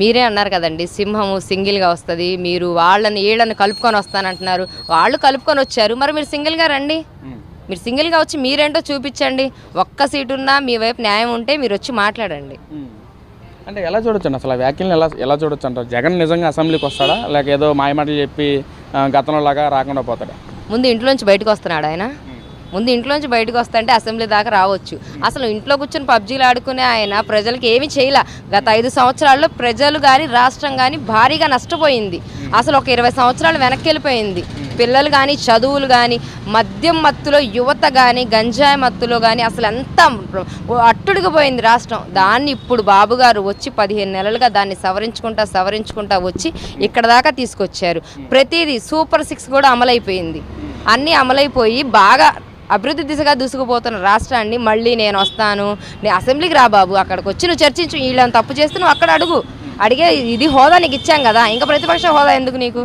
మీరే అన్నారు కదండి సింహము సింగిల్గా వస్తుంది మీరు వాళ్ళని వీళ్ళని కలుపుకొని వస్తానంటున్నారు. వాళ్ళు కలుపుకొని వచ్చారు మరి మీరు సింగిల్గా రండి. మీరు సింగిల్గా వచ్చి మీరేంటో చూపించండి. ఒక్క సీటు ఉన్నా మీ వైపు న్యాయం ఉంటే మీరు వచ్చి మాట్లాడండి. అంటే ఎలా చూడొచ్చు అండి అసలు ఆ వ్యాఖ్యలను ఎలా ఎలా చూడొచ్చు అంటారు జగన్ నిజంగా అసెంబ్లీకి వస్తాడా? లేక ఏదో మాయమాటలు చెప్పి గతంలో లాగా రాకుండా పోతాడా? ముందు ఇంట్లోంచి బయటకు వస్తున్నాడు ఆయన? ముందు ఇంట్లోంచి బయటకు వస్తుంటే అసెంబ్లీ దాకా రావచ్చు. అసలు ఇంట్లో కూర్చొని పబ్జీలు ఆడుకునే ఆయన ప్రజలకు ఏమీ చేయలే. గత ఐదు సంవత్సరాల్లో ప్రజలు కానీ రాష్ట్రం కానీ భారీగా నష్టపోయింది. అసలు ఒక ఇరవై సంవత్సరాలు వెనక్కి వెళ్ళిపోయింది. పిల్లలు కానీ చదువులు కానీ మద్యం మత్తులో యువత కానీ గంజాయి మత్తులో కానీ అసలు ఎంత అట్టుడికి పోయింది రాష్ట్రం. దాన్ని ఇప్పుడు బాబు గారు వచ్చి పదిహేను నెలలుగా దాన్ని సవరించుకుంటా సవరించుకుంటా వచ్చి ఇక్కడ దాకా తీసుకొచ్చారు. ప్రతిదీ సూపర్ సిక్స్ కూడా అమలైపోయింది. అన్నీ అమలైపోయి బాగా అభివృద్ధి దిశగా దూసుకుపోతున్న రాష్ట్రాన్ని మళ్ళీ నేను వస్తాను. నీ అసెంబ్లీకి రా బాబు అక్కడికి వచ్చి నువ్వు చర్చించు వీళ్ళని తప్పు చేస్తే నువ్వు అక్కడ అడుగు. అడిగే ఇది హోదా నీకు ఇచ్చాం కదా ఇంకా ప్రతిపక్ష హోదా ఎందుకు నీకు?